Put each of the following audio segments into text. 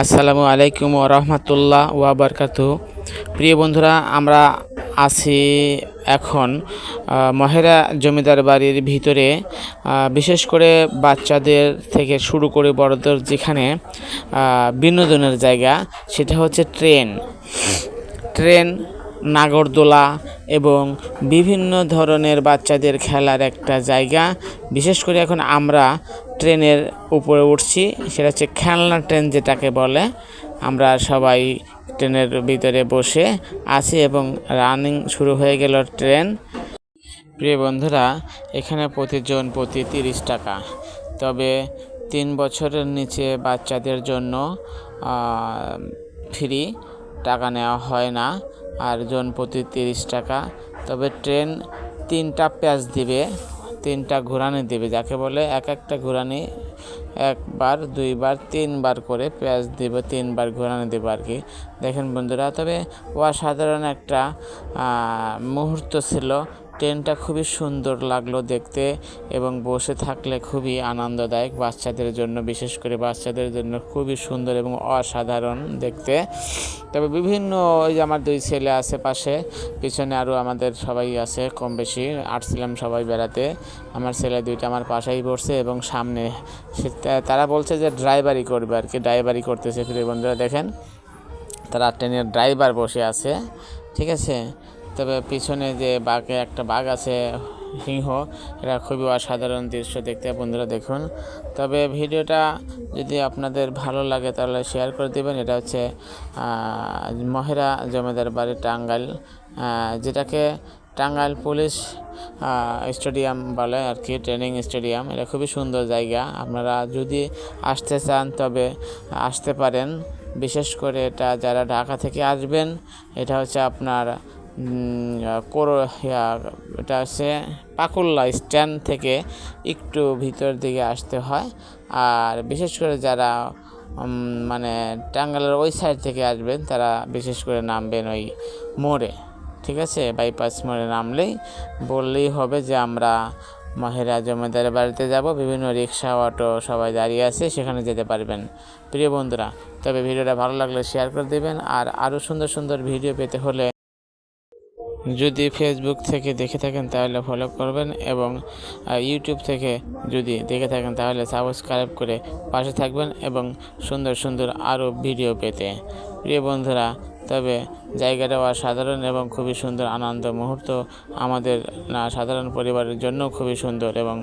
আসসালামু আলাইকুম রহমতুল্লাহ ওয়াবারকাত প্রিয় বন্ধুরা, আমরা আছি এখন মহেরা জমিদার বাড়ির ভিতরে বিশেষ করে বাচ্চাদের থেকে শুরু করে বড়দের যেখানে বিনোদনের জায়গা, সেটা হচ্ছে ট্রেন। ট্রেন নাগরদোলা এবং বিভিন্ন ধরনের বাচ্চাদের খেলার একটা জায়গা। বিশেষ করে এখন আমরা ট্রেনের উপরে উঠছি, সেটা হচ্ছে খেলনা ট্রেন যেটাকে বলে। আমরা সবাই ট্রেনের ভিতরে বসে আছি এবং রানিং শুরু হয়ে গেল ট্রেন। প্রিয় বন্ধুরা, এখানে প্রতিজন প্রতি তিরিশ টাকা। তবে তিন বছরের নিচে বাচ্চাদের জন্য ফ্রি টাকা নেওয়া হয় না, আর জন প্রতি তিরিশ টাকা। তবে ট্রেন তিনটা প্যাচ দিবে, তিনটা ঘোরানি দেবে, যাকে বলে এক একটা ঘোরানি একবার, দুইবার, তিনবার করে পেঁয়াজ দেবে, তিনবার ঘোরানো দেবো আর কি। দেখেন বন্ধুরা, তবে অসাধারণ একটা মুহূর্ত ছিল। ট্রেনটা খুবই সুন্দর লাগল দেখতে এবং বসে থাকলে খুবই আনন্দদায়ক বাচ্চাদের জন্য, বিশেষ করে বাচ্চাদের জন্য খুবই সুন্দর এবং অসাধারণ দেখতে। তবে বিভিন্ন ওই যে আমার দুই ছেলে আছে পাশে, পিছনে আরও আমাদের সবাই আছে কম বেশি আসছিলাম সবাই বেড়াতে। আমার ছেলে দুইটা আমার পাশেই বসছে এবং সামনে তারা বলছে যে ড্রাইভারি করবে আর কি ড্রাইভারি করতেছে। প্রিয় বন্ধুরা, দেখেন, তারা ট্রেনের ড্রাইভার বসে আছে, ঠিক আছে? তবে পিছনে যে বাঘে একটা বাঘ আছে, সিংহ, এটা খুবই অসাধারণ দৃশ্য দেখতে বন্ধুরা দেখুন। তবে ভিডিওটা যদি আপনাদের ভালো লাগে তাহলে শেয়ার করে দেবেন। এটা হচ্ছে মহেরা জমিদার বাড়ি টাঙ্গাইল যেটাকে টাঙ্গাইল পুলিশ স্টেডিয়াম বলে আর কি ট্রেনিং স্টেডিয়াম। এটা খুবই সুন্দর জায়গা। আপনারা যদি আসতে চান তবে আসতে পারেন। বিশেষ করে এটা যারা ঢাকা থেকে আসবেন, এটা হচ্ছে আপনার এটা হচ্ছে পাকুল্লা স্ট্যান্ড থেকে একটু ভিতর দিকে আসতে হয়। আর বিশেষ করে যারা মানে টাঙ্গালের ওই সাইড থেকে আসবেন, তারা বিশেষ করে নামবেন ওই মোড়ে, ঠিক আছে? বাইপাস মোড়ে নামলেই বললেই হবে যে আমরা মহেরা জমিদার বাড়িতে যাব। বিভিন্ন রিক্সা, অটো সবাই দাঁড়িয়ে আছে, সেখানে যেতে পারবেন। প্রিয় বন্ধুরা, তবে ভিডিওটা ভালো লাগলে শেয়ার করে দেবেন। আর আরও সুন্দর সুন্দর ভিডিও পেতে হলে যদি ফেসবুক থেকে দেখে থাকেন তাহলে ফলো করবেন এবং ইউটিউব থেকে যদি দেখে থাকেন তাহলে সাবস্ক্রাইব করে পাশে থাকবেন এবং সুন্দর সুন্দর আরও ভিডিও পেতে। প্রিয় বন্ধুরা, তবে জায়গাটা সাধারণ এবং খুবই সুন্দর আনন্দ মুহূর্ত আমাদের না, সাধারণ পরিবারের জন্য খুবই সুন্দর এবং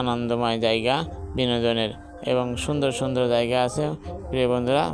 আনন্দময় জায়গা, বিনোদনের এবং সুন্দর সুন্দর জায়গা আছে। প্রিয় বন্ধুরা